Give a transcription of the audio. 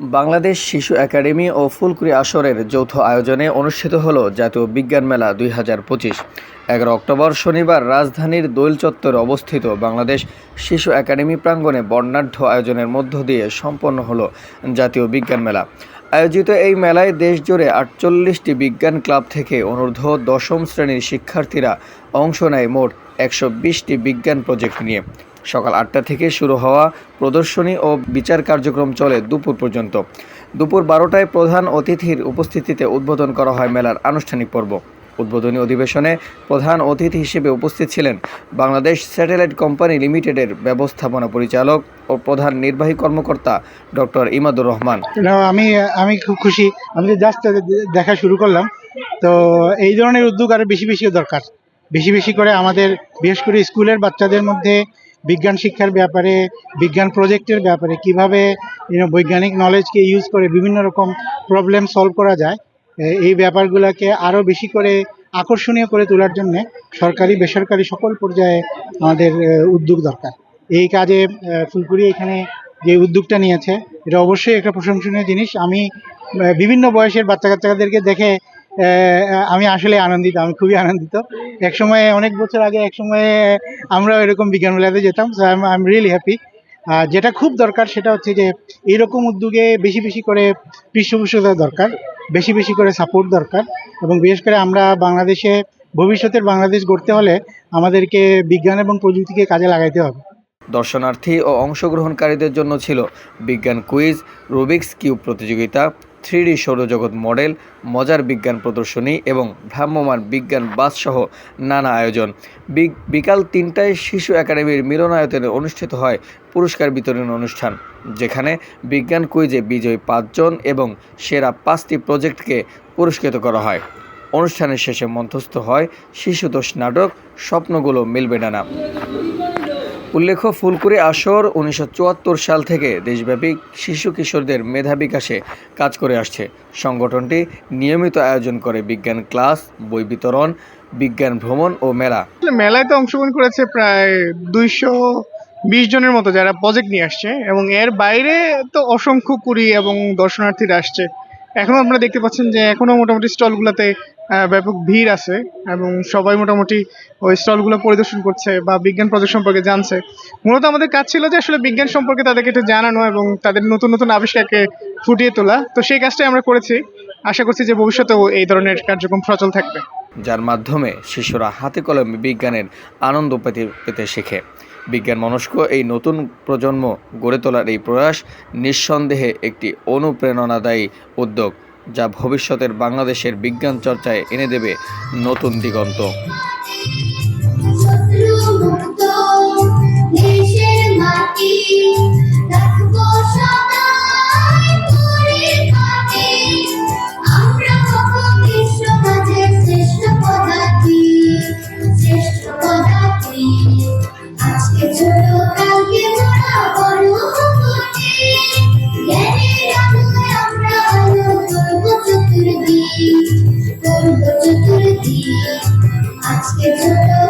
বাংলাদেশ শিশু একাডেমি ও ফুলকুড়ি আসরের যৌথ আয়োজনে অনুষ্ঠিত হল জাতীয় বিজ্ঞান মেলা দুই হাজার পঁচিশ। এগারো অক্টোবর শনিবার রাজধানীর দোল চত্বরে অবস্থিত বাংলাদেশ শিশু একাডেমি প্রাঙ্গণে বর্ণাঢ্য আয়োজনের মধ্য দিয়ে সম্পন্ন হল জাতীয় বিজ্ঞান মেলা। আয়োজিত এই মেলায় দেশজুড়ে আটচল্লিশটি বিজ্ঞান ক্লাব থেকে অনূর্ধ্ব দশম শ্রেণির শিক্ষার্থীরা অংশ নেয় মোট একশো বিশটি বিজ্ঞান প্রজেক্ট নিয়ে। সকাল আটটা থেকে শুরু হওয়া প্রদর্শনী ও বিচার কার্যক্রম চলে দুপুর পর্যন্ত। দুপুর বারোটায় প্রধান অতিথির উপস্থিতিতে উদ্বোধন করা হয় মেলার আনুষ্ঠানিক পর্ব। উদ্বোধনী অধিবেশনে প্রধান অতিথি হিসেবে উপস্থিত ছিলেন বাংলাদেশ স্যাটেলাইট কোম্পানি লিমিটেডের ব্যবস্থাপনা পরিচালক ও প্রধান নির্বাহী কর্মকর্তা ডক্টর ইমাদুর রহমান। আমি আমি খুব খুশি। আমি জাস্ট দেখা শুরু করলাম। তো এই ধরনের উদ্যোগ আরও বেশি বেশি দরকার। বেশি বেশি করে আমাদের, বিশেষ করে স্কুলের বাচ্চাদের মধ্যে বিজ্ঞান শিক্ষার ব্যাপারে, বিজ্ঞান প্রজেক্টের ব্যাপারে কীভাবে বৈজ্ঞানিক নলেজকে ইউজ করে বিভিন্ন রকম প্রবলেম সলভ করা যায় এই ব্যাপারগুলোকে আরও বেশি করে আকর্ষণীয় করে তোলার জন্য সরকারি, বেসরকারি সকল পর্যায়ে আমাদের উদ্যোগ দরকার। এই কাজে ফুলকুড়ি এখানে যে উদ্যোগটা নিয়েছে, এটা অবশ্যই একটা প্রশংসনীয় জিনিস। আমি বিভিন্ন বয়সের বাচ্চা কাচ্চাদেরকে দেখে আমি আসলে আনন্দিত, আমি খুবই আনন্দিত। এক সময়, অনেক বছর আগে এক সময় আমরা এরকম বিজ্ঞান মেলাতে যেতাম so I am really happy যেটা খুব দরকার সেটা হচ্ছে যে, এইরকম উদ্যোগে বেশি বেশি করে পৃষ্ঠপোষকতা দরকার, বেশি বেশি করে সাপোর্ট দরকার, এবং বিশেষ করে আমরা বাংলাদেশে, ভবিষ্যতের বাংলাদেশ গড়তে হলে আমাদেরকে বিজ্ঞান এবং প্রযুক্তিকে কাজে লাগাইতে হবে। দর্শনার্থী ও অংশগ্রহণকারীদের জন্য ছিল বিজ্ঞান কুইজ, রুবিক্স কিউব প্রতিযোগিতা থ্রিডি সৌরজগৎ মডেল, মজার বিজ্ঞান প্রদর্শনী এবং ভ্রাম্যমাণ বিজ্ঞান বাস সহ নানা আয়োজন। বিকাল তিনটায় শিশু একাডেমির মিলনায়তনে অনুষ্ঠিত হয় পুরস্কার বিতরণ অনুষ্ঠান, যেখানে বিজ্ঞান কুইজে বিজয়ী পাঁচজন এবং সেরা পাঁচটি প্রজেক্টকে পুরস্কৃত করা হয়। অনুষ্ঠানের শেষে মঞ্চস্থ হয় শিশুতোষ নাটক, স্বপ্নগুলো মিলবে ডানা উল্লেখ্য, ফুলকুড়ি আসর উনিশশো চুয়াত্তর সাল থেকে দেশব্যাপী শিশু কিশোরদের মেধা বিকাশে কাজ করে আসছে। সংগঠনটি নিয়মিত আয়োজন করে বিজ্ঞান ক্লাস, বই বিতরণ, বিজ্ঞান ভ্রমণ ও মেলা। মেলায় তো অংশগ্রহণ করেছে প্রায় দুইশো বিশ জনের মতো যারা প্রজেক্ট নিয়ে আসছে এবং এর বাইরে তো অসংখ্য কুড়ি এবং দর্শনার্থীরা আসছে। এখনও আপনারা দেখতে পাচ্ছেন যে এখনও মোটামুটি স্টলগুলোতে ব্যাপক ভিড় আছে এবং সবাই মোটামুটি ওই স্টলগুলো পরিদর্শন করছে বা বিজ্ঞান প্রজেক্ট সম্পর্কে জানছে। মূলত আমাদের কাজ ছিল যে আসলে বিজ্ঞান সম্পর্কে তাদেরকে একটু জানানো এবং তাদের নতুন নতুন আবিষ্কারকে ফুটিয়ে তোলা। তো সেই কাজটাই আমরা করেছি। আশা করছি যে ভবিষ্যতেও এই ধরনের কার্যক্রম সচল থাকবে। যার মাধ্যমে শিশুরা হাতে কলমে বিজ্ঞানের আনন্দ পেতে পেতে শেখে। বিজ্ঞান মনস্ক এই নতুন প্রজন্ম গড়ে তোলার এই প্রয়াস নিঃসন্দেহে একটি অনুপ্রেরণাদায়ী উদ্যোগ, যা ভবিষ্যতের বাংলাদেশের বিজ্ঞান চর্চায় এনে দেবে নতুন দিগন্ত। Thank you.